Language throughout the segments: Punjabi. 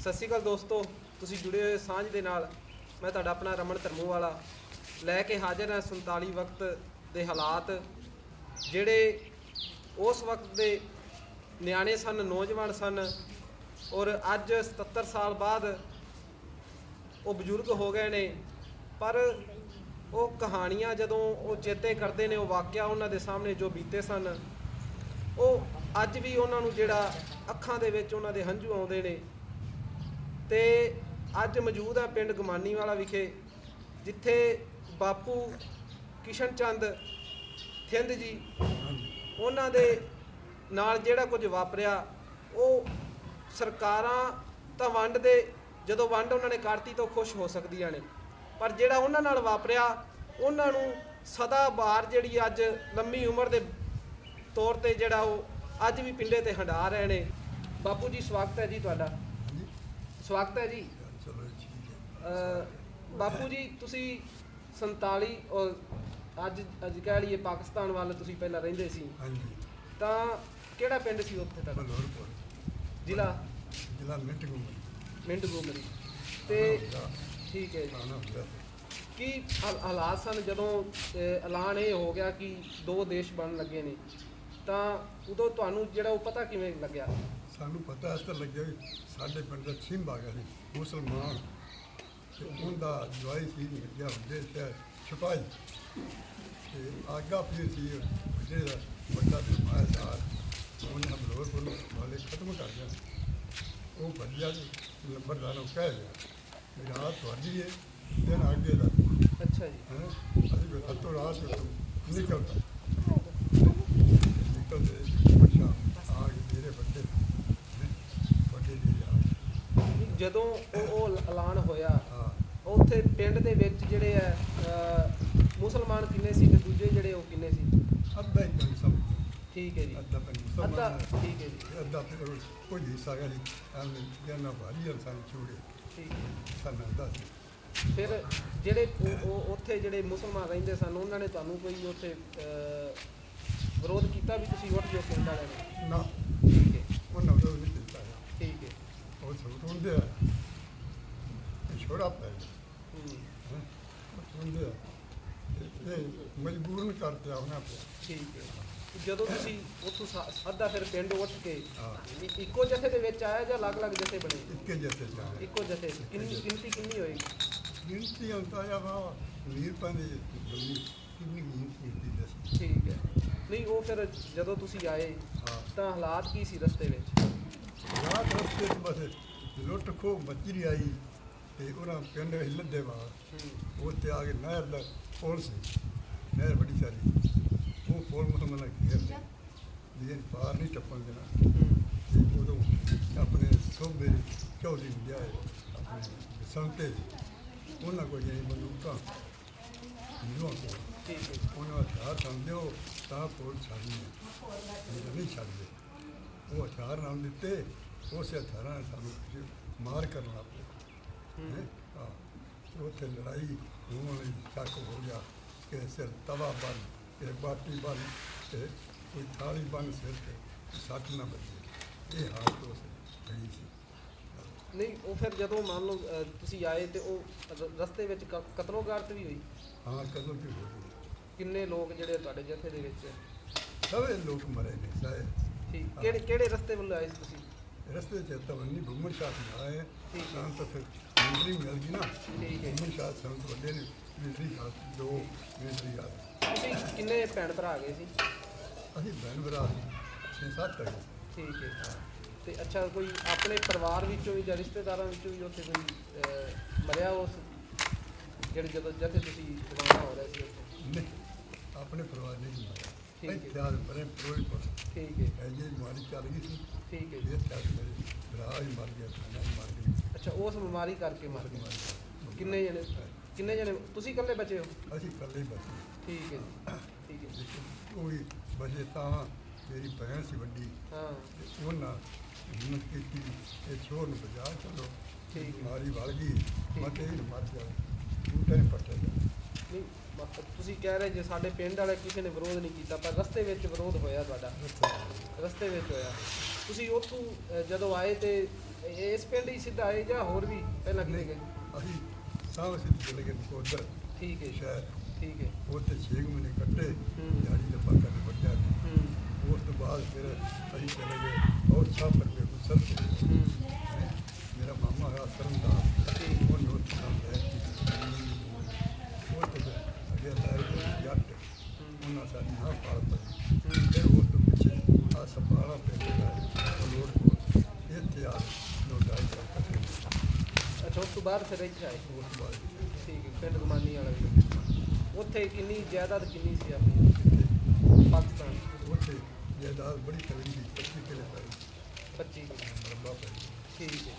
ਸਤਿ ਸ਼੍ਰੀ ਅਕਾਲ ਦੋਸਤੋ, ਤੁਸੀਂ ਜੁੜੇ ਹੋਏ ਸਾਂਝ ਦੇ ਨਾਲ। ਮੈਂ ਤੁਹਾਡਾ ਆਪਣਾ ਰਮਨ ਧਰਮੂ ਵਾਲਾ ਲੈ ਕੇ ਹਾਜ਼ਰ ਹਾਂ 47 ਵਕਤ ਦੇ ਹਾਲਾਤ, ਜਿਹੜੇ ਉਸ ਵਕਤ ਦੇ ਨਿਆਣੇ ਸਨ, ਨੌਜਵਾਨ ਸਨ ਔਰ ਅੱਜ 77 ਸਾਲ ਬਾਅਦ ਉਹ ਬਜ਼ੁਰਗ ਹੋ ਗਏ ਨੇ। ਪਰ ਉਹ ਕਹਾਣੀਆਂ ਜਦੋਂ ਉਹ ਚੇਤੇ ਕਰਦੇ ਨੇ, ਉਹ ਵਾਕਿਆ ਉਹਨਾਂ ਦੇ ਸਾਹਮਣੇ ਜੋ ਬੀਤੇ ਸਨ, ਉਹ ਅੱਜ ਵੀ ਉਹਨਾਂ ਨੂੰ ਜਿਹੜਾ ਅੱਖਾਂ ਦੇ ਵਿੱਚ ਉਹਨਾਂ ਦੇ ਹੰਝੂ ਆਉਂਦੇ ਨੇ। ਤੇ ਅੱਜ ਮੌਜੂਦ ਹੈ ਪਿੰਡ ਗਮਾਨੀ ਵਾਲਾ ਵਿਖੇ, ਜਿੱਥੇ ਬਾਪੂ ਕਿਸ਼ਨ ਚੰਦ ਥਿੰਦ ਜੀ, ਉਹਨਾਂ ਦੇ ਨਾਲ ਜਿਹੜਾ ਕੁਝ ਵਾਪਰਿਆ, ਉਹ ਸਰਕਾਰਾਂ ਤਾਂ ਵੰਡ ਦੇ, ਜਦੋਂ ਵੰਡ ਉਹਨਾਂ ਨੇ ਕਰਤੀ ਤਾਂ ਉਹ ਖੁਸ਼ ਹੋ ਸਕਦੀਆਂ ਨੇ। ਪਰ ਜਿਹੜਾ ਉਹਨਾਂ ਨਾਲ ਵਾਪਰਿਆ, ਉਹਨਾਂ ਨੂੰ ਸਦਾ ਬਾਹਰ ਜਿਹੜੀ ਅੱਜ ਲੰਮੀ ਉਮਰ ਦੇ ਤੌਰ ਤੇ ਜਿਹੜਾ ਉਹ ਅੱਜ ਵੀ ਪਿੰਡੇ ਤੇ ਹੰਡਾ ਰਹੇ ਨੇ। ਬਾਪੂ ਜੀ, ਸਵਾਗਤ ਹੈ ਜੀ ਤੁਹਾਡਾ। ਸਵਾਗਤ ਹੈ ਜੀ। ਚਲੋ ਠੀਕ ਹੈ। ਅਹ ਬਾਪੂ ਜੀ ਤੁਸੀਂ 47 ਔਰ ਅੱਜ ਅੱਜ ਕਹਿ ਲਈਏ ਪਾਕਿਸਤਾਨ ਵੱਲ ਤੁਸੀਂ ਪਹਿਲਾਂ ਰਹਿੰਦੇ ਸੀ। ਹਾਂਜੀ। ਤਾਂ ਕਿਹੜਾ ਪਿੰਡ ਸੀ ਉੱਥੇ ਤੁਹਾਡਾ? ਬਲੌਰਪੁਰ। ਜ਼ਿਲ੍ਹਾ? ਜ਼ਿਲ੍ਹਾ ਮਿੰਟਗੂ ਮਿੰਟ ਗੋਮਰੀ ਤੇ ਠੀਕ ਹੈ ਜੀ। ਕੀ ਹਾਲ- ਹਾਲਾਤ ਸਨ ਜਦੋਂ ਅਹ, ਐਲਾਨ ਇਹ ਹੋ ਗਿਆ ਕਿ ਦੋ ਦੇਸ਼ ਬਣਨ ਲੱਗੇ ਨੇ? ਤਾਂ ਉਦੋਂ ਤੁਹਾਨੂੰ ਜਿਹੜਾ ਉਹ ਪਤਾ ਕਿਵੇਂ ਲੱਗਿਆ? ਸਾਨੂੰ ਪਤਾ ਇਸ ਤਰ੍ਹਾਂ ਲੱਗਿਆ ਵੀ ਸਾਡੇ ਪਿੰਡ ਦਾ ਸਿੰਭ ਆ ਗਿਆ ਸੀ ਮੁਸਲਮਾਨ। ਤੇ ਉਹਦਾ ਜਵਾਈ ਸੀ ਲੱਗਿਆ ਹੁੰਦੇ ਤੇ ਛਪਾਈ ਤੇ ਆਗਾ ਫਿਰ ਸੀ ਜਿਹੜਾ ਵੱਡਾ ਸਰਮਾਇਆ ਸਾਰ ਉਹਨੇ ਬਲੌਰਪੁਰ ਨੂੰ ਵਾਲੇ ਖਤਮ ਕਰ ਦਿਆ ਉਹ ਭੱਜਿਆ ਜੀ ਨੰਬਰਦਾਰ ਨੂੰ ਕਹਿ ਗਿਆ ਰਾਤ ਤੁਹਾਡੀ ਹੈ ਦਿਨ ਅੱਗੇ ਦਾ। ਅੱਛਾ ਜੀ। ਹੈਂ? ਅਸੀਂ ਰਾਤ ਨਿਕਲਦਾ ਨਿਕਲਦੇ ਬੱਚਾ ਆ ਕੇ ਮੇਰੇ ਵੱਡੇ ਹੈਂ? ਵੱਡੇ ਜੀ ਆ ਗਏ। ਜਦੋਂ ਉਹ ਉਹ ਐਲਾਨ ਹੋਇਆ ਹਾਂ। ਉੱਥੇ ਪਿੰਡ ਦੇ ਵਿੱਚ ਜਿਹੜੇ ਆ ਅਹ, ਮੁਸਲਮਾਨ ਕਿੰਨੇ ਸੀ ਤੇ ਦੂਜੇ ਜਿਹੜੇ ਉਹ ਕਿੰਨੇ ਸੀ? ਅੱਧਾ ਹੀ ਪਿੰਡ ਸਮਝ ਠੀਕ ਹੈ ਜੀ। ਅੱਧਾ ਪਿੰਡ ਅੱਧਾ ਮੁਸਲਮਾਨ ਠੀਕ ਹੈ ਜੀ। ਅੱਧਾ ਫਿਰ ਕੋਈ ਹਿੱਸਾ ਗਿਆ ਜੀ ਐਵੇਂ ਕਹਿੰਦਾ ਭਾਰੀ ਇਨਸਾਨ ਛੋੜੇ ਠੀਕ ਹੈ। ਸਾਨੂੰ ਅੱਧਾ ਸੀ। ਫਿਰ ਜਿਹੜੇ ਉਹ- ਉਹ ਉੱਥੇ ਜਿਹੜੇ ਮੁਸਲਮਾਨ ਰਹਿੰਦੇ ਸਨ ਉਹਨਾਂ ਨੇ ਤੁਹਾਨੂੰ ਕੋਈ ਉੱਥੇ ਅਹ, ਵਿਰੋਧ ਕੀਤਾ ਵੀ ਤੁਸੀਂ ਉੱਠ ਜਾਓ ਪਿੰਡ ਵਾਲਿਆਂ ਨੇ? ਨਾ। ਠੀਕ ਹੈ। ਉਹਨਾਂ ਨਹੀਂ ਠੀਕ ਹੈ ਉਹ ਸਭ ਹੁੰਦੇ ਆ ਛੋੜਾ ਪੈ ਹੂੰ, ਹੈ ਹੁੰਦੇ ਆ ਤੇ ਇਹ ਮਜਬੂਰਨ ਕਰਦੇ ਆਉਣਾ ਪਿਆ ਠੀਕ ਹੈ ਜਦੋਂ ਤੁਸੀਂ ਉੱਥੋਂ ਸਾ- ਅੱਧਾ ਫਿਰ ਪਿੰਡ ਉੱਠ ਕੇ ਹਾਂ ਇ- ਇੱਕੋ ਜਥੇ ਦੇ ਵਿੱਚ ਆਇਆ ਜਾਂ ਅਲੱਗ-ਅਲੱਗ ਜਥੇ ਬਣੇ ਇੱਕੇ ਜੈਸੇ ਜਾਣੇ ਇੱਕੋ ਜਥੇ ਕਿੰਨੀ ਗਿਣਤੀ ਕਿੰਨੀ ਹੋਏਗੀ ਗਿਣਤੀ ਹੁੰਦਾ ਆ ਵਾ ਨੀਰ ਪਾਣੀ ਬੰਦੀ ਕਿੰਨੀ ਗਿਣਤੀ ਦੱਸ ਠੀਕ ਹੈ ਨਹੀਂ ਉਹ ਫਿਰ ਜਦੋਂ ਤੁਸੀਂ ਆਏ ਤਾਂ ਹਾਲਾਤ ਕੀ ਸੀ ਰਸਤੇ ਵਿੱਚ ਰਾਤ ਰਸਤੇ ਚ ਬਸ ਲੁੱਟ ਖੋ ਮੱਚੀ ਆਈ ਤੇ ਉਹਨਾਂ ਪਿੰਡ ਹਿੱਲਦੇ ਵਾ ਹੂੰ, ਉੱਥੇ ਆ ਕੇ ਨਹਿਰ ਦਾ ਪੁਲ ਸੀ। ਨਹਿਰ ਬੜੀ ਸਾਰੀ। ਉਹ ਪੁਲ ਮੁਸਲਮਾਨਾਂ ਘੇਰ ਲਿਆ ਇਹ ਪਾਰ ਨਹੀਂ ਟੱਪਣ ਦੇਣਾ। ਤੇ ਉਦੋਂ ਆਪਣੇ ਸੋਬੇ ਚੌਧਰੀ ਨੂੰ ਲਿਆਏ ਆਪਣੇ ਸੰਤੇ ਉਹਨਾਂ ਕੋਲ ਜਿਹੜੀ ਬੰਦੂਕਾਂ ਨਿਵਾਂ ਕੋਲ। ਉਹਨਾਂ ਹਥਿਆਰ ਸਮਝਿਓ ਤਾਂ ਛੱਡਨੇ ਨਹੀਂ ਨਹੀਂ ਛੱਡਦੇ ਉਹ ਹਥਿਆਰ ਨਾਲ ਦਿੱਤੇ ਉਸੇ ਹਥਿਆਰਾਂ ਨਾਲ ਸਾਨੂੰ ਫਿਰ ਮਾਰ ਕਰਨ ਲੱਗ ਪਏ। ਹੂੰ, ਹੈਂ? ਤੇ ਉੱਥੇ ਲੜਾਈ ਹੋਣ ਵਾਲੀ ਚੱਕ ਹੋ ਗਿਆ ਕਿ ਸਿਰ ਤਵਾ ਬਣ ਕਿ ਬਾਟੀ ਬਣ ਤੇ ਕੋਈ ਥਾਲੀ ਬਣ ਸਿਰ ਤੇ ਸੱਟ ਨਾ ਵੱਜੇ। ਇਹ ਹਾਲਤ ਉਸ ਗਈ ਸੀ। ਨਹੀਂ ਉਹ ਫਿਰ ਜਦੋਂ ਮੰਨ ਲਓ ਅਹ, ਤੁਸੀਂ ਆਏ ਤੇ ਉਹ ਰ- ਰਸਤੇ ਵਿੱਚ ਕ- ਕਤਲੋਗਾਰਤ ਵੀ ਹੋਈ? ਹਾਂ ਕਦੋਂ ਕੀ ਹੋ ਗਈ ਕਿੰਨੇ ਲੋਕ ਜਿਹੜੇ ਤੁਹਾਡੇ ਜਥੇ ਦੇ ਵਿੱਚ? ਸਭੇ ਲੋਕ ਮਰੇ ਨੇ ਸਾਰੇ। ਠੀਕ। ਕਿਹੜੇ ਕਿਹੜੇ ਰਸਤੇ ਵੱਲੋਂ ਆਏ ਸੀ ਤੁਸੀਂ? ਰਸਤੇ ਚ ਤਵੰਨੀ ਭੂਮਨ ਸ਼ਾਹ ਨੂੰ ਆਏ ਠੀਕ ਹੈ। ਤਾਂ ਤਾਂ ਫਿਰ ਮਿਲਟਰੀ ਮਿਲ ਗਈ ਨਾ। ਠੀਕ ਹੈ। ਭੂਮਨ ਸ਼ਾਹ ਸੰਤ ਵੱਡੇ ਨੇ ਮਿਲਟਰੀ ਖਾਸ ਦੋ ਮਿਲਟਰੀ ਆ ਤੁਸੀਂ ਕਿੰਨੇ ਭੈਣ ਭਰਾ ਗਏ ਸੀ? ਅਸੀਂ ਭੈਣ ਭਰਾ ਛੇ ਸੱਤ ਹੈਗੇ ਸੀ। ਠੀਕ ਹੈ। ਤੇ ਅੱਛਾ ਕੋਈ ਆਪਣੇ ਪਰਿਵਾਰ ਵਿੱਚੋਂ ਵੀ ਜਾਂ ਰਿਸ਼ਤੇਦਾਰਾਂ ਵਿੱਚੋਂ ਵੀ ਉੱਥੇ ਕੋਈ ਅਹ, ਮਰਿਆ ਉਸ ਜਿਹੜੇ ਜਦੋਂ ਜਥੇ ਤੁਸੀਂ ਰਵਾਨਾ ਹੋ ਰਹੇ ਸੀ ਉੱਥੇ? ਨਹੀਂ ਆਪਣੇ ਪਰਿਵਾਰ ਨੇ ਨਹੀਂ ਮਾਰਿਆ। ਠੀਕ ਹੈ। ਇੱਥੇ ਆ ਪਰੇ ਪ੍ਰੋਈ ਪਰ ਠੀਕ ਹੈ ਇਹ ਜੀ ਬਿਮਾਰੀ ਚੱਲ ਗਈ ਸੀ ਠੀਕ ਹੈ ਜੀ। ਇਹ ਚੱਲ ਮੇਰੇ। ਭਰਾ ਹੀ ਮਰ ਗਿਆ ਖਾਣਾ ਹੀ ਮਰ ਗਿਆ। ਅੱਛਾ ਉਸ ਬਿਮਾਰੀ ਕਰਕੇ ਮਰ ਗਏ। ਬਿਮਾਰੀ। ਕਿੰਨੇ ਜਣੇ? ਕਿੰਨੇ ਜਣੇ? ਤੁਸੀਂ ਇਕੱਲੇ ਬਚੇ ਹੋ? ਅਸੀਂ ਇਕੱਲੇ ਹੀ ਬਚੇ। ਠੀਕ ਹੈ ਜੀ। ਠੀਕ ਹੈ ਲੇਕਿਨ ਕੋਈ ਬਚੇ ਤਾਂ ਮੇਰੀ ਭੈਣ ਸੀ ਵੱਡੀ। ਹਾਂ। ਉਹਨਾਂ ਹਿੰਮਤ ਕੀਤੀ। ਇਹ ਛੋੜ ਨੂੰ ਬਚਾ ਚਲੋ ਠੀਕ। ਬਿਮਾਰੀ ਵੜ ਗਈ। ਮਤੇ ਹੀ। ਮਰ ਜਾ ਬੂਟੇ ਪੱਟੇ ਨਹੀਂ ਤੁਸੀਂ ਕਹਿ ਰਹੇ ਜੇ ਸਾਡੇ ਪਿੰਡ ਵਾਲੇ ਕਿਸੇ ਨੇ ਵਿਰੋਧ ਨਹੀਂ ਕੀਤਾ ਪਰ ਰਸਤੇ ਵਿੱਚ ਵਿਰੋਧ ਹੋਇਆ ਤੁਹਾਡਾ। ਰਸਤੇ ਵਿੱਚ ਹੋਇਆ। ਤੁਸੀਂ ਉੱਥੋਂ ਅ, ਜਦੋਂ ਆਏ ਤੇ ਇਸ ਪਿੰਡ ਹੀ ਸਿੱਧਾ ਆਏ ਜਾਂ ਹੋਰ ਵੀ ਪਹਿਲਾਂ ਕਿਤੇ ਗਏ? ਅਸੀਂ ਸਾਹ ਸਿੱਧ ਚਲੇ ਗਏ ਕੋਦਰ ਠੀਕ ਹੈ ਸ਼ਹਿਰ। ਠੀਕ ਹੈ। ਉੱਥੇ 6 ਮਹੀਨੇ ਕੱਟੇ ਹੂੰ। ਦਿਹਾੜੀ ਪੱਕਾ ਨਹੀਂ ਵੱਡਿਆ ਹੂੰ। ਉਸ ਤੋਂ ਬਾਅਦ ਫਿਰ ਅਸੀਂ ਚਲੇ ਗਏ ਔਰ ਸਾਹ ਪਰ ਹੂੰ। ਮੇਰਾ ਮਾਮਾ ਹੈ ਸਰਮਦਾਰ ਠੀਕ। ਉਹ ਨੋਟ ਨਾਮ ਹੈ ਉਹ ਤੇ ਫਿਰ ਅੱਗੇ ਲੈ ਗਏ ਜੱਟ ਉਹਨਾਂ ਸਾਡੀ ਨਾ ਪਾਲ ਪਈ ਹੂੰ। ਫਿਰ ਉਸ ਤੋਂ ਪਿੱਛੇ ਆ ਸਪਾਰਾ ਪਿੰਡ ਦਾ ਉਹ ਲੋੜ ਕੋਲ ਇੱਥੇ ਆ ਲੋਡਾਈ ਕਰਕੇ ਅੱਛਾ ਉਸ ਤੋਂ ਬਾਅਦ ਫਿਰ ਇੱਥੇ ਆਏ। ਉਸ ਤੋਂ ਬਾਅਦ ਠੀਕ ਹੈ ਪਿੰਡ ਗਮਾਨੀ ਵਾਲਾ ਵੀ। ਉੱਥੇ ਕਿੰਨੀ ਜਾਇਦਾਦ ਕਿੰਨੀ ਸੀ ਆਪਣੀ? ਪਾਕਿਸਤਾਨ। ਉੱਥੇ ਜਾਇਦਾਦ ਬੜੀ ਤਗੜੀ ਸੀ 25 ਕਿਲੇ ਪਈ 25 ਮਰਬਾ ਪਈ ਠੀਕ ਹੈ।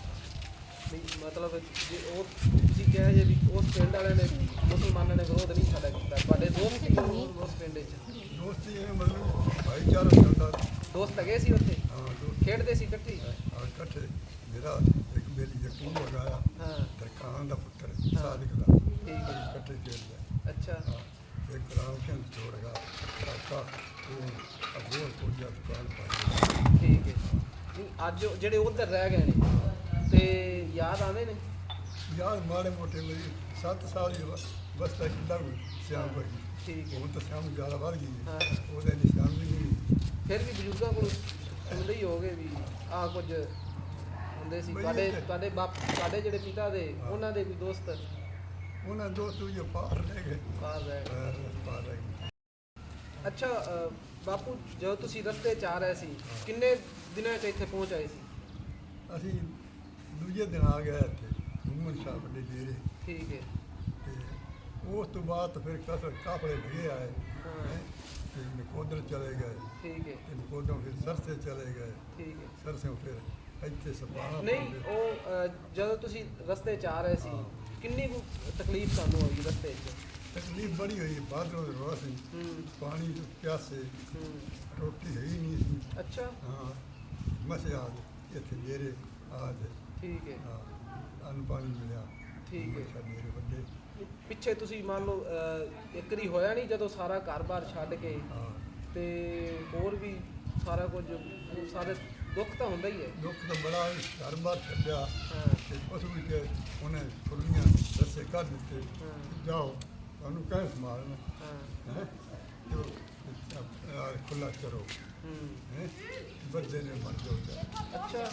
ਨਹੀਂ ਮਤਲਬ ਜੇ ਉਹ ਤੁਸੀਂ ਕਹੇ ਜੇ ਵੀ ਉਸ ਪਿੰਡ ਵਾਲਿਆਂ ਨੇ ਮੁਸਲਮਾਨਾਂ ਨੇ ਵਿਰੋਧ ਨਹੀਂ ਸਾਡਾ ਕੀਤਾ ਤੁਹਾਡੇ ਦੋਸਤ ਸੀ ਉਸ ਪਿੰਡ 'ਚ ਦੋਸਤੀ ਇਹ ਮਤਲਬ ਭਾਈਚਾਰਾ ਚੱਲਦਾ। ਦੋਸਤ ਹੈਗੇ ਸੀ ਉੱਥੇ? ਹਾਂ ਦੋਸਤ। ਖੇਡਦੇ ਸੀ ਇਕੱਠੇ? ਹੀ? ਇਕੱਠੇ। ਮੇਰਾ ਮੇਰੀ ਯਕੂਬ ਲਗਾਇਆ। ਹਾਂ। ਦਰਖਾਨ ਦਾ ਪੁੱਤਰ ਹਾਂ। ਸਾਦਿਕ ਦਾ। ਠੀਕ ਹੈ। ਇਕੱਠੇ ਖੇਡਦੇ ਅੱਛਾ। ਹਾਂ। ਇੱਕ ਰਾਮ ਚੰਦ ਜੋੜਗਾ ਕਾਕਾ ਉਹ ਅਬੋਰ ਕੋ ਜਾ ਦੁਕਾਨ ਪਾਈ ਠੀਕ ਹੈ। ਨਹੀਂ, ਅੱਜ ਉਹ ਜਿਹੜੇ ਉਧਰ ਰਹਿ ਗਏ ਨੇ ਤੇ ਯਾਦ ਆਉਂਦੇ ਨੇ? ਯਾਰ ਮਾੜੇ ਮੋਟੇ ਮੇਰੀ 7 ਸਾਲ ਦੀ ਬਸ ਤੱਕ ਲੱਗ ਸਿਆਮ ਵਰਗੀ। ਠੀਕ ਹੈ। ਹੁਣ ਤਾਂ ਸਿਆਮ ਜ਼ਿਆਦਾ ਵੱਧ ਗਈ ਹੈ। ਹਾਂ। ਉਹਦੇ ਨਿਸ਼ਾਨ ਵੀ ਨਹੀਂ। ਫਿਰ ਵੀ ਬਜ਼ੁਰਗਾਂ ਕੋਲ ਸੁਣਦੇ ਹੀ ਹੋਗੇ ਵੀ ਆਹ ਕੁਝ ਹੁੰਦੇ ਸੀ। ਤੁਹਾਡੇ ਤੁਹਾਡੇ ਬਾਪ ਤੁਹਾਡੇ ਜਿਹੜੇ ਪਿਤਾ ਦੇ। ਉਹਨਾਂ ਦੇ ਕੋਈ ਦੋਸਤ। ਉਹਨਾਂ ਦੋਸਤ ਜੋ ਪਾਰ ਰਹਿ ਗਏ। ਪਾਰ ਪਾਰ ਰਹਿ ਗਏ। ਅੱਛਾ ਬਾਪੂ ਜਦੋਂ ਤੁਸੀਂ ਰਸਤੇ 'ਚ ਆ ਰਹੇ ਸੀ ਕਿੰਨੇ ਦਿਨਾਂ 'ਚ ਇੱਥੇ ਪਹੁੰਚ ਆਏ ਸੀ? ਅਸੀਂ ਦੂਜੇ ਦਿਨ ਆ ਗਏ ਇੱਥੇ ਮੁਹੰਮਦ ਸ਼ਾਹ ਵੱਡੇ ਡੇਰੇ। ਠੀਕ ਹੈ। ਉਸ ਤੋਂ ਬਾਅਦ ਫਿਰ ਕਸਰ ਕਾਫਲੇ ਲਗੇ ਆਏ। ਤੇ ਨਕੋਦਰ ਚਲੇ ਗਏ। ਠੀਕ ਹੈ। ਨਕੋਦਰ ਫਿਰ ਸਰਸੇ ਚਲੇ ਗਏ। ਠੀਕ ਹੈ। ਸਰਸੇ ਫਿਰ ਇੱਥੇ ਸਪਾਣਾ ਨਹੀਂ ਉਹ ਅ, ਜਦੋਂ ਤੁਸੀਂ ਰਸਤੇ 'ਚ ਆ ਰਹੇ ਸੀ ਹਾਂ। ਕਿੰਨੀ ਕੁ ਤਕਲੀਫ ਤੁਹਾਨੂੰ ਹੋਈ ਰਸਤੇ 'ਚ? ਤਕਲੀਫ ਬੜੀ ਹੋਈ ਬਾਦਰੋਂ ਦੇ ਰੋਹ ਸੀ। ਹੂੰ। ਪਾਣੀ ਤੋਂ ਪਿਆਸੇ ਹੂੰ। ਰੋਟੀ ਹੈ ਹੀ ਨਹੀਂ ਸੀ। ਅੱਛਾ। ਹਾਂ ਮਸੇ ਆ ਗਏ ਇੱਥੇ ਡੇਰੇ ਆ ਗਏ। ਠੀਕ ਹੈ। ਹਾਂ ਅੰਨ ਪਾਣੀ ਮਿਲਿਆ। ਠੀਕ ਹੈ। ਅੱਛਾ ਡੇਰੇ ਵੱਡੇ ਪਿੱਛੇ ਤੁਸੀਂ ਮੰਨ ਲਓ ਇੱਕ ਵਾਰੀ ਹੋਇਆ ਨਹੀਂ ਜਦੋਂ ਸਾਰਾ ਘਰ-ਬਾਰ ਛੱਡ ਕੇ? ਹਾਂ। ਤੇ ਹੋਰ ਵੀ ਸਾਰਾ ਕੁਝ ਸਾਰੇ ਦੁੱਖ ਤਾਂ ਹੁੰਦਾ ਹੀ ਹੈ। ਦੁੱਖ ਤਾਂ ਬੜਾ ਘਰ ਬਾਰ ਛੱਡਿਆ। ਹਾਂ। ਤੇ ਉਸ ਵਿੱਚ ਉਹਨੇ ਫੁਰਲੀਆਂ ਦੱਸੇ ਕਰ ਦਿੱਤੇ। ਹਾਂ। ਜਾਓ ਤੁਹਾਨੂੰ ਕਹਿ ਸੰਭਾਲਣਾ ਹਾਂ। ਹੈ? ਜੋ ਖੁੱਲਾ ਕਰੋ। ਹੂੰ। ਹੈ? ਬੱਦੇ ਨੇ ਮਰ ਜਾਓ ਅੱਛਾ।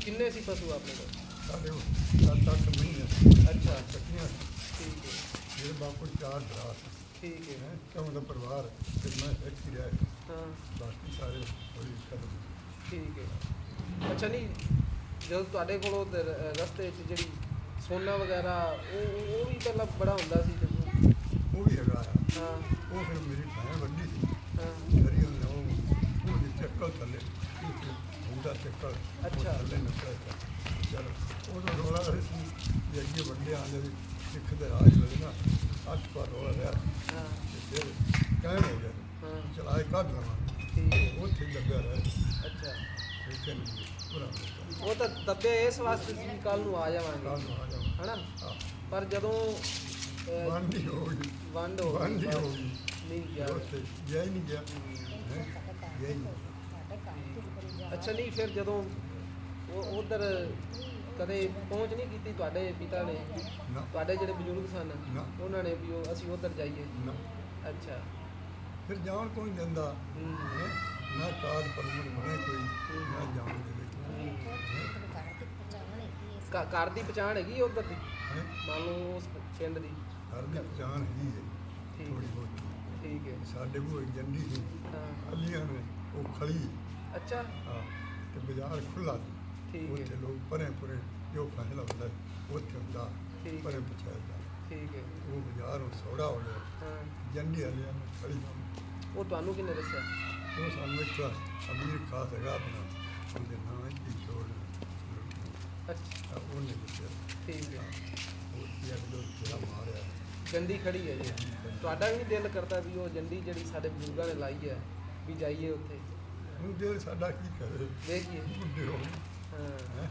ਕਿੰਨੇ ਸੀ ਪਸ਼ੂ ਆਪਣੇ ਕੋਲ? ਸਾਡੇ ਕੋਲ ਸੱਤ ਅੱਠ ਮਹੀਨੇ ਅੱਛਾ। ਕੱਟੀਆਂ ਠੀਕ ਹੈ। ਮੇਰੇ ਬਾਪੂ ਚਾਰ ਭਰਾ ਸੀ। ਠੀਕ ਹੈ। ਹੈ? ਕਿਉਂ ਦਾ ਪਰਿਵਾਰ ਤੇ ਮੈਂ ਇੱਕ ਹੀ ਰਿਹਾ ਹਾਂ। ਬਾਕੀ ਸਾਰੇ ਥੋੜੀ ਕਦਮ ਠੀਕ ਹੈ। ਅੱਛਾ ਨਹੀਂ ਜਦੋਂ ਤੁਹਾਡੇ ਕੋਲ ਅ, ਰਸਤੇ 'ਚ ਜਿਹੜੀ ਸੋਨਾ ਵਗੈਰਾ ਉਹ ਉਹ- ਉਹ ਵੀ ਪਹਿਲਾਂ ਬੜਾ ਹੁੰਦਾ ਸੀ ਤੇ- ਉਹ ਵੀ ਹੈਗਾ ਆ। ਹਾਂ। ਉਹ ਫਿਰ ਮੇਰੀ ਭੈਣ ਵੱਡੀ ਸੀ। ਹਾਂ। ਖਰੀ ਉਹਨੇ ਉਹ ਉਹਦੇ ਚੱਕਲ ਥੱਲੇ ਹੁੰਦਾ ਚੱਕਲ ਉਹ ਅੱਛਾ। ਥੱਲੇ ਨਿਕਲਿਆ ਸੀ। ਚਲੋ ਉਹ ਰੋਲਾ ਰਹੇ ਸੀ ਵੀ ਅੱਗੇ ਵੱਡੇ ਆਂਦੇ ਵੀ ਸਿੱਖ ਦੇ ਰਾਜ ਵੇਲੇ ਨਾ ਅੱਠ ਪਰ ਰੋਲਾ ਰਿਹਾ। ਹਾਂ। ਤੇ ਫਿਰ ਕਾਇਮ ਹੋ ਗਿਆ ਹਾਂ। ਚਲਾਏ ਕੱਢ ਠੀਕ ਹੈ। ਉੱਥੇ ਹੀ ਲੱਗਿਆ ਰਿਹਾ। ਅੱਛਾ। ਠੀਕ ਹੈ ਨਹੀਂ ਪੂਰਾ ਉਹ ਤਾਂ ਦੱਬੇ ਇਸ ਵਾਸਤੇ ਸੀ ਕੱਲ ਨੂੰ ਆ ਜਾਵਾਂਗੇ। ਕਾਲ ਨੂੰ ਆ ਜਾਓ ਹਨਾ? ਹਾਂ। ਪਰ ਜਦੋਂ ਅ, ਵਾਂਡੀ ਹੋ ਗਈ। ਵੰਡ ਹੋ ਗਈ। ਹੋ ਗਈ। ਨਹੀਂ ਗਿਆ। ਉੱਥੇ ਗਿਆ ਹੀ ਨਹੀਂ ਗਿਆ। ਹੈਂ? ਗਿਆ ਹੀ ਨਹੀਂ। ਗਿਆ। ਅੱਛਾ ਨਹੀਂ ਫਿਰ ਜਦੋਂ ਉਹ ਉਧਰ ਕਦੇ ਪਹੁੰਚ ਨਹੀਂ ਕੀਤੀ ਤੁਹਾਡੇ ਪਿਤਾ ਨੇ? ਨਾ। ਤੁਹਾਡੇ ਜਿਹੜੇ ਬਜ਼ੁਰਗ ਸਨ ਨਾ। ਉਹਨਾਂ ਨੇ ਵੀ ਉਹ ਅਸੀਂ ਉਧਰ ਜਾਈਏ? ਨਾ। ਅੱਛਾ। ਫਿਰ ਜਾਣ ਕੋਈ ਦਿੰਦਾ? ਹਮ, ਹੈਂ? ਨਾ ਕਾਰਡ ਪਰਮਿਟ ਬਣੇ ਕੋਈ ਨਾ ਜਾਣ ਦੇ ਵਿੱਚ। ਘ- ਘਰ ਦੀ ਪਛਾਣ ਹੈਗੀ ਉਧਰ ਦੀ? ਹੈਂ? ਮੰਨ ਲਓ ਉਸ ਪਿੰਡ ਦੀ। ਘਰ ਦੀ ਪਛਾਣ ਹੈਗੀ ਹੈ ਠੀਕ। ਥੋੜੀ ਬਹੁਤੀ। ਠੀਕ ਹੈ। ਸਾਡੇ ਕੋਲ ਇੱਕ ਜੰਡੀ ਸੀ। ਹਾਂ। ਅਲੀਆਂ ਨੇ ਉਹ ਖੜੀ ਅੱਛਾ। ਹਾਂ ਤੇ ਬਾਜ਼ਾਰ ਖੁੱਲਾ ਸੀ। ਠੀਕ ਹੈ। ਉੱਥੇ ਲੋਕ ਪਰੇ ਪਰੇ ਜੋ ਫੈਸਲਾ ਹੁੰਦਾ ਹੈ, ਉੱਥੇ ਹੁੰਦਾ। ਠੀਕ ਹੈ। ਪਰੇ ਪਛਾਇਦਾ ਠੀਕ ਹੈ। ਉਹ ਬਾਜ਼ਾਰ ਹੁਣ ਸੌੜਾ ਹੋ ਗਿਆ। ਹਾਂ। ਜੰਡੀ ਵਾਲਿਆਂ ਨੂੰ ਖੜੀ ਨੂੰ ਉਹ ਤੁਹਾਨੂੰ ਕਿੰਨੇ ਦੱਸਿਆ? ਉਹ ਸਾਨੂੰ ਇੱਕ ਅਮੀਰ ਖਾਸ ਹੈਗਾ ਆਪਣਾ ਉਹਦੇ ਨਾਂ ਹੈ ਕਿਸ਼ੋਰ ਅੱਛਾ। ਉਹਨੇ ਦੱਸਿਆ। ਠੀਕ ਹੈ। ਉਹ ਕੀ ਅਗਲੋ ਜਿਹੜਾ ਮਾਰਿਆ। ਜੰਡੀ ਖੜੀ ਹੈ ਜੀ। ਤੁਹਾਡਾ ਵੀ ਦਿਲ ਕਰਦਾ ਵੀ ਉਹ ਜੰਡੀ ਜਿਹੜੀ ਸਾਡੇ ਬਜ਼ੁਰਗਾਂ ਨੇ ਲਾਈ ਹੈ ਵੀ ਜਾਈਏ ਉੱਥੇ? ਹੁਣ ਦਿਲ ਸਾਡਾ ਕੀ ਕਰੇ? ਦੇਖੀਏ ਬੁੱਢੇ ਹੋ ਗਏ ਹਾਂ। ਹੈਂ।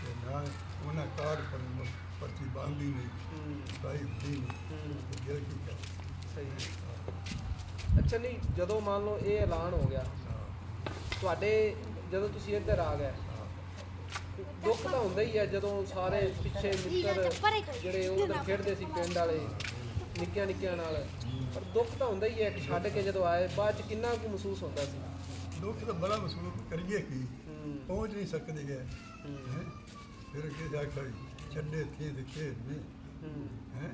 ਤੇ ਨਾਲ ਉਹਨਾਂ ਕਾਰਡ ਪਰ ਪਰਚੀ ਬੰਦੀ ਨਹੀਂ ਹੂੰ। ਹੁੰਦੀ ਨਹੀਂ। ਹੂੰ। ਤੇ ਦਿਲ ਕੀ ਕਰੇ? ਸਹੀ ਹੈ। ਅੱਛਾ ਨਹੀਂ ਜਦੋਂ ਮੰਨ ਲਓ ਇਹ ਐਲਾਨ ਹੋ ਗਿਆ ਤੁਹਾਡੇ ਜਦੋਂ ਤੁਸੀਂ ਇੱਧਰ ਆ ਗਏ ਦੁੱਖ ਤਾਂ ਹੁੰਦਾ ਹੀ ਹੈ ਜਦੋਂ ਸਾਰੇ ਪਿੱਛੇ ਮਿੱਤਰ ਜਿਹੜੇ ਉਹਨਾਂ ਨਾਲ ਖੇਡਦੇ ਸੀ ਪਿੰਡ ਵਾਲੇ ਨਿੱਕਿਆਂ ਨਿੱਕਿਆਂ ਨਾਲ ਪਰ ਦੁੱਖ ਤਾਂ ਹੁੰਦਾ ਹੀ ਹੈ ਕਿ ਛੱਡ ਕੇ ਜਦੋਂ ਆਏ ਬਾਅਦ ਚ ਕਿੰਨਾ ਕੁ ਮਹਿਸੂਸ ਹੁੰਦਾ ਸੀ? ਦੁੱਖ ਤਾਂ ਬੜਾ ਮਹਿਸੂਸ ਕਰੀਏ ਕੀ ਪਹੁੰਚ ਨਹੀਂ ਸਕਦੇ ਗਏ। ਫਿਰ ਅੱਗੇ ਜਾ ਕੇ ਛੱਡੇ ਥੇ ਦੇਖੇ ਨੇ ਹੈ?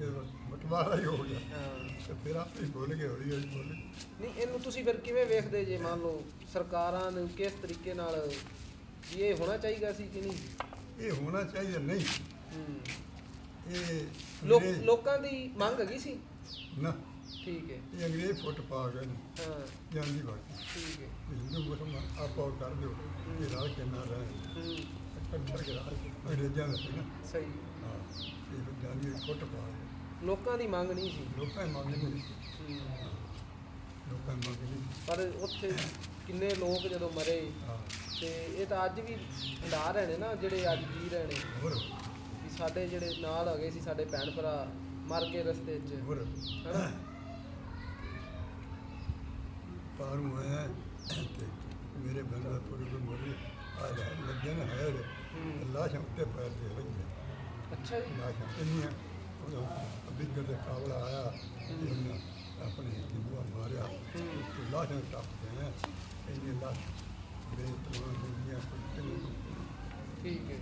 ਜਦੋਂ ਬਟਵਾਰਾ ਹੀ ਹੋ ਗਿਆ ਹਾਂ। ਤੇ ਫਿਰ ਆਪੇ ਹੀ ਭੁੱਲ ਗਏ ਹੌਲੀ ਹੌਲੀ ਭੁੱਲ ਗਏ। ਨਹੀਂ ਇਹਨੂੰ ਤੁਸੀਂ ਫਿਰ ਕਿਵੇਂ ਵੇਖਦੇ ਜੇ ਮੰਨ ਲਓ ਸਰਕਾਰਾਂ ਨੂੰ ਕਿਸ ਤਰੀਕੇ ਨਾਲ ਵੀ ਇਹ ਹੋਣਾ ਚਾਹੀਦਾ ਸੀ ਕਿ ਨਹੀਂ? ਇਹ ਹੋਣਾ ਚਾਹੀਦਾ ਨਹੀਂ। ਹੂੰ। ਇਹ ਲੋਕ ਅੰਗਰੇਜ਼- ਲੋਕਾਂ ਦੀ ਮੰਗ ਹੈਗੀ ਸੀ? ਨਾ। ਠੀਕ ਹੈ। ਇਹ ਅੰਗਰੇਜ਼ ਫੁੱਟ ਪਾ ਗਏ ਨੇ। ਹਾਂ। ਜਾਂਦੀ ਬਾਤ ਠੀਕ ਹੈ। ਹਿੰਦੂ ਮੁਸਲਮਾਨ ਆਪੋ ਕਰ ਦਿਓ ਇਹ ਰਾਹ ਕੇ ਨਾ ਰਹੇ ਹੂੰ। ਅੰਗਰੇਜ਼ਾਂ ਦਾ ਸੀ ਨਾ। ਸਹੀ। ਹਾਂ ਇਹ ਫਿਰ ਜਾਂਦੀ ਫੁੱਟ ਪਾ ਗਏ। ਲੋਕਾਂ ਦੀ ਮੰਗ ਨਹੀਂ ਸੀ। ਲੋਕਾਂ ਦੀ ਮੰਗ ਨਹੀਂ ਹੂੰ। ਲੋਕਾਂ ਦੀ ਮੰਗ ਨਹੀਂ ਪਰ ਉੱਥੇ ਕਿੰਨੇ ਲੋਕ ਜਦੋਂ ਮਰੇ ਹਾਂ। ਤੇ ਇਹ ਤਾਂ ਅੱਜ ਵੀ ਹੰਡਾ ਰਹੇ ਨੇ ਨਾ ਜਿਹੜੇ ਅੱਜ ਜੀ ਰਹੇ ਨੇ ਹੋਰ। ਵੀ ਸਾਡੇ ਜਿਹੜੇ ਨਾਲ ਹੈਗੇ ਸੀ ਸਾਡੇ ਭੈਣ ਭਰਾ ਮਰ ਗਏ ਰਸਤੇ 'ਚ। ਹੋਰ। ਹਨਾ? ਪਾਰੂ ਹੈ ਤੇ ਮੇਰੇ ਬੰਦਾ ਥੋੜੀ ਮਰੀ। ਆ ਜਾ ਲੱਗਿਆ ਨਾ ਹੈ ਹੂੰ। ਲਾਸ਼ਾਂ ਉੱਤੇ ਪੈਰ ਲੱਗਿਆ ਅੱਛਾ ਜੀ। ਲਾਸ਼ਾਂ ਇੰਨੀਆਂ ਬਿੱਗਰ ਦੇ ਕਾਬਲਾ ਆਇਆ ਉਹਨਾਂ ਆਪਣੇ ਹਿੰਦੂਆਂ ਨੂੰ ਮਾਰਿਆ ਹੂੰ ਤੇ ਲਾਸ਼ਾਂ ਟੱਪਦੇ ਹੈ ਇੰਨੀ ਲਾਸ਼ ਬੇਤਮਾਨ ਦੁਨੀਆ ਕੋਈ ਠੀਕ ਹੈ।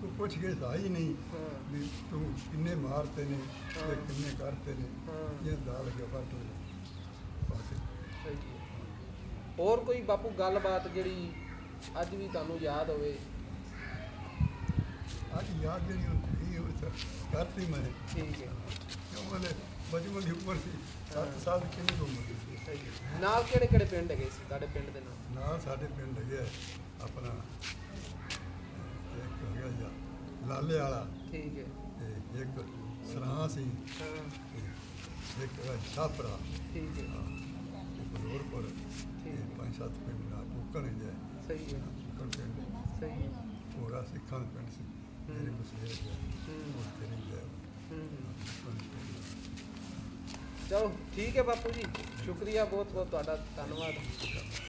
ਕੋਈ ਪੁੱਛ ਕੇ ਸਾਈ ਨਹੀਂ ਹਾਂ। ਵੀ ਤੂੰ ਕਿੰਨੇ ਮਾਰਤੇ ਨੇ ਤੇ ਹਾਂ। ਕਿੰਨੇ ਕਰਤੇ ਨੇ। ਹਾਂ। ਇਹ ਦਾਲ ਕੇ ਫਟ ਬਸ। ਸਹੀ ਹੈ। ਹੋਰ ਕੋਈ ਬਾਪੂ ਗੱਲਬਾਤ ਜਿਹੜੀ ਅੱਜ ਵੀ ਤੁਹਾਨੂੰ ਯਾਦ ਹੋਵੇ? ਅੱਜ ਯਾਦ ਜਿਹੜੀ ਹੁੰਦੀ ਉਹ ਤਾਂ ਕਰਤੀ ਮੈਂ ਠੀਕ ਹੈ। ਕਿਉਂ ਬੋਲੇ? ਬਚਪਨ ਦੀ ਉਮਰ ਸੀ। 7 ਸਾਲ ਦੀ ਕਿੰਨੀ ਕੁ ਉਮਰ ਸੀ? ਸਹੀ ਹੈ। ਨਾਲ ਕਿਹੜੇ ਕਿਹੜੇ ਪਿੰਡ ਹੈਗੇ ਸੀ? ਤੁਹਾਡੇ ਪਿੰਡ ਦੇ ਨਾਲ? ਨਾਲ ਸਾਡੇ ਪਿੰਡ ਹੈਗੇ ਆਪਣਾ ਅਹ, ਇੱਕ ਹੈਗਾ ਜਾਂ ਲਾਲੇ ਵਾਲਾ। ਠੀਕ ਹੈ। ਤੇ ਇੱਕ ਸਰਾਂ ਸੀ। ਹਾਂ। ਤੇ ਇੱਕ ਹੈਗਾ ਛਾਪਰਾ ਠੀਕ ਹੈ। ਹਾਂ, ਤੇ ਬਲੋਰਪੁਰ ਤੇ ਪੰਜ ਸੱਤ ਪਿੰਡ ਨਾਲ ਮੁੱਕਣ ਹੈ ਸਹੀ ਹੈ। ਮੁੱਕਣ ਪਿੰਡ। ਸਹੀ ਹੈ। ਸਿੱਖਾਂ ਦਾ ਪਿੰਡ ਸੀ। ਮੇਰੇ ਹੂੰ। ਬਸੇਰ ਗਿਆ ਹੂੰ ਚਲੋ ਠੀਕ ਹੈ ਬਾਪੂ ਜੀ, ਸ਼ੁਕਰੀਆ ਬਹੁਤ ਬਹੁਤ ਤੁਹਾਡਾ, ਧੰਨਵਾਦ